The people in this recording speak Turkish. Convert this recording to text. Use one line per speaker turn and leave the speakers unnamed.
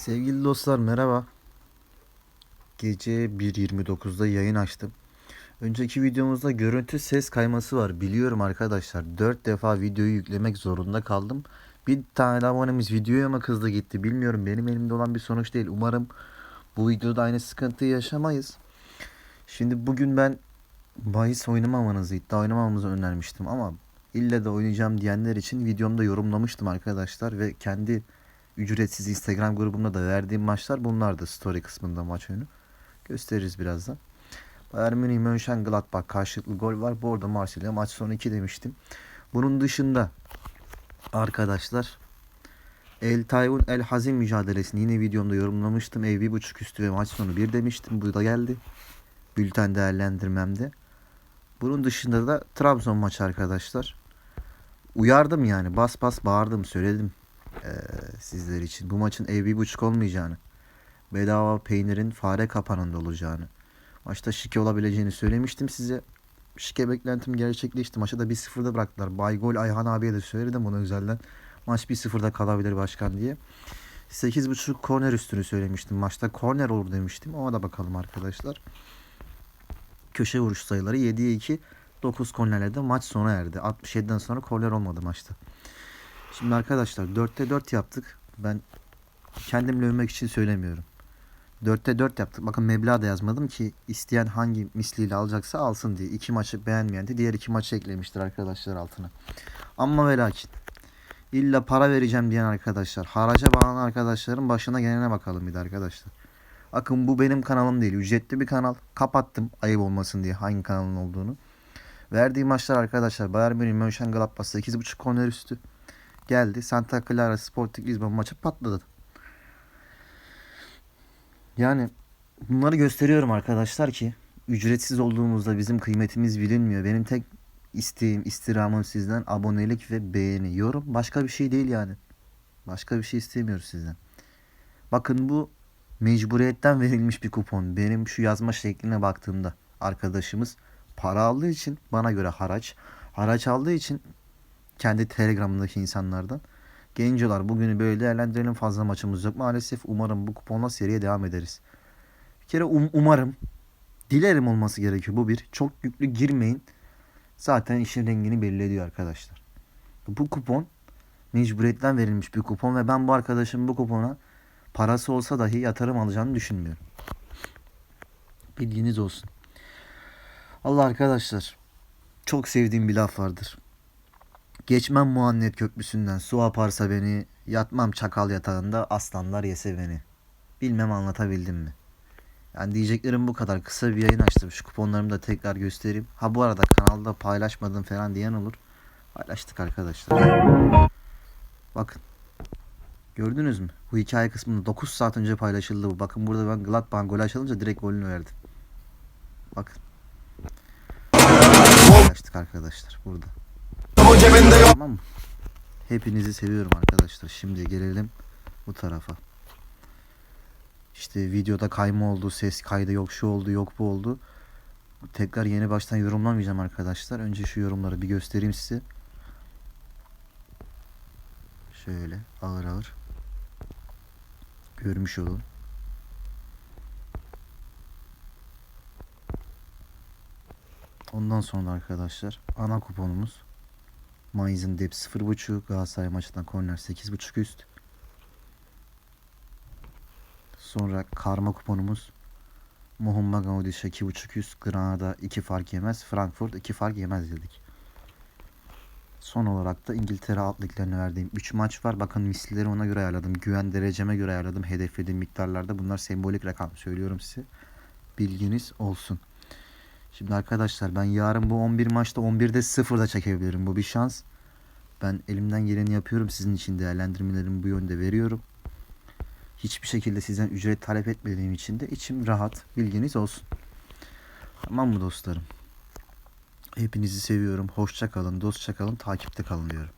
Sevgili dostlar merhaba. Gece 1.29'da yayın açtım. Önceki videomuzda görüntü ses kayması var. Biliyorum arkadaşlar. 4 defa videoyu yüklemek zorunda kaldım. Bir tane de abonemiz videoya mı kızdı gitti bilmiyorum. Benim elimde olan bir sonuç değil. Umarım bu videoda aynı sıkıntıyı yaşamayız. Şimdi bugün ben bahis oynamamanızı, iddia oynamamamızı önermiştim ama ille de oynayacağım diyenler için videomda yorumlamıştım arkadaşlar ve kendi ücretsiz Instagram grubumda da verdiğim maçlar bunlardı story kısmında maç oyunu. Gösteririz birazdan. Bayern Münih Mönchengladbach karşılıklı gol var. Bu arada Marsilya maç sonu 2 demiştim. Bunun dışında arkadaşlar El Tayfun El Hazim mücadelesini yine videomda yorumlamıştım. Ev bir buçuk üstü ve maç sonu 1 demiştim. Bu da geldi. Bülten değerlendirmemde. Bunun dışında da Trabzon maçı arkadaşlar. Uyardım yani bas bas bağırdım söyledim eee, sizler için. Bu maçın ev bir buçuk olmayacağını. Bedava peynirin fare kapanında olacağını. Maçta şike olabileceğini söylemiştim size. Şike beklentim gerçekleşti. Maçı da 1-0'da bıraktılar. Bay gol Ayhan abiye de söyledim bunu özelden. Maç 1-0'da kalabilir başkan diye. 8.5 korner üstünü söylemiştim. Maçta korner olur demiştim. Ona da bakalım arkadaşlar. Köşe vuruş sayıları 7'ye 2. 9 kornerle de maç sona erdi. 67'den sonra korner olmadı maçta. Şimdi arkadaşlar 4'te 4 yaptık. Ben kendimle övmek için söylemiyorum. 4'te 4 yaptık. Bakın meblağ da yazmadım ki isteyen hangi misliyle alacaksa alsın diye. İki maçı beğenmeyen de diğer iki maçı eklemiştir arkadaşlar altına. Ama ve lakin illa para vereceğim diyen arkadaşlar, haraca bağlanan arkadaşların başına gelene bakalım bir de arkadaşlar. Bakın bu benim kanalım değil. Ücretli bir kanal. Kapattım ayıp olmasın diye hangi kanalın olduğunu. Verdiği maçlar arkadaşlar Bayern Münih Mönchengladbach 8.5 korner üstü geldi. Santa Clara Sporting Lisbon maçı patladı. Yani bunları gösteriyorum arkadaşlar ki ücretsiz olduğumuzda bizim kıymetimiz bilinmiyor. Benim tek isteğim, istirhamım sizden abonelik ve beğeni, yorum. Başka bir şey değil yani. Başka bir şey istemiyoruz sizden. Bakın bu mecburiyetten verilmiş bir kupon. Benim şu yazma şekline baktığımda arkadaşımız para aldığı için bana göre haraç. Haraç aldığı için kendi telegramındaki insanlardan. Gencolar bugünü böyle değerlendirelim fazla maçımız yok. Maalesef umarım bu kuponla seriye devam ederiz. Bir kere um- umarım dilerim olması gerekiyor bu bir. Çok yüklü girmeyin. Zaten işin rengini belli ediyor arkadaşlar. Bu kupon mecburiyetten verilmiş bir kupon ve ben bu arkadaşım bu kupona parası olsa dahi yatırım alacağını düşünmüyorum. Bilginiz olsun. Allah arkadaşlar çok sevdiğim bir laf vardır. Geçmem muannet köprüsünden su aparsa beni, yatmam çakal yatağında aslanlar yese beni. Bilmem anlatabildim mi? Yani diyeceklerim bu kadar. Kısa bir yayın açtım. Şu kuponlarımı da tekrar göstereyim. Ha bu arada kanalda paylaşmadım falan diyen olur. Paylaştık arkadaşlar. Bakın. Gördünüz mü? Bu hikaye kısmında 9 saat önce paylaşıldı bu. Bakın burada ben Gladbach'ın golü açılınca direkt golünü verdim. Bakın. Paylaştık arkadaşlar burada. Tamam mı? Hepinizi seviyorum arkadaşlar. Şimdi gelelim bu tarafa. İşte videoda kayma oldu, ses kaydı yok, şu oldu, yok bu oldu. Tekrar yeni baştan yorumlamayacağım arkadaşlar. Önce şu yorumları bir göstereyim size. Şöyle ağır ağır. Görmüş olun. Ondan sonra arkadaşlar ana kuponumuz Mayıs'ın dep 0.5 Galatasaray maçından korner 8.5 üst. Sonra karma kuponumuz Muhammed Gaudiş'e 2.5 üst. Granada 2 fark yemez. Frankfurt 2 fark yemez dedik. Son olarak da İngiltere alt liglerine verdiğim 3 maç var. Bakın mislileri ona göre ayarladım. Güven dereceme göre ayarladım. Hedeflediğim miktarlarda. Bunlar sembolik rakam söylüyorum size. Bilginiz olsun. Şimdi arkadaşlar ben yarın bu 11 maçta 11'de 0 da çekebilirim. Bu bir şans. Ben elimden geleni yapıyorum. Sizin için değerlendirmelerimi bu yönde veriyorum. Hiçbir şekilde sizden ücret talep etmediğim için de içim rahat. Bilginiz olsun. Tamam mı dostlarım? Hepinizi seviyorum. Hoşça kalın, dostça kalın, takipte kalın diyorum.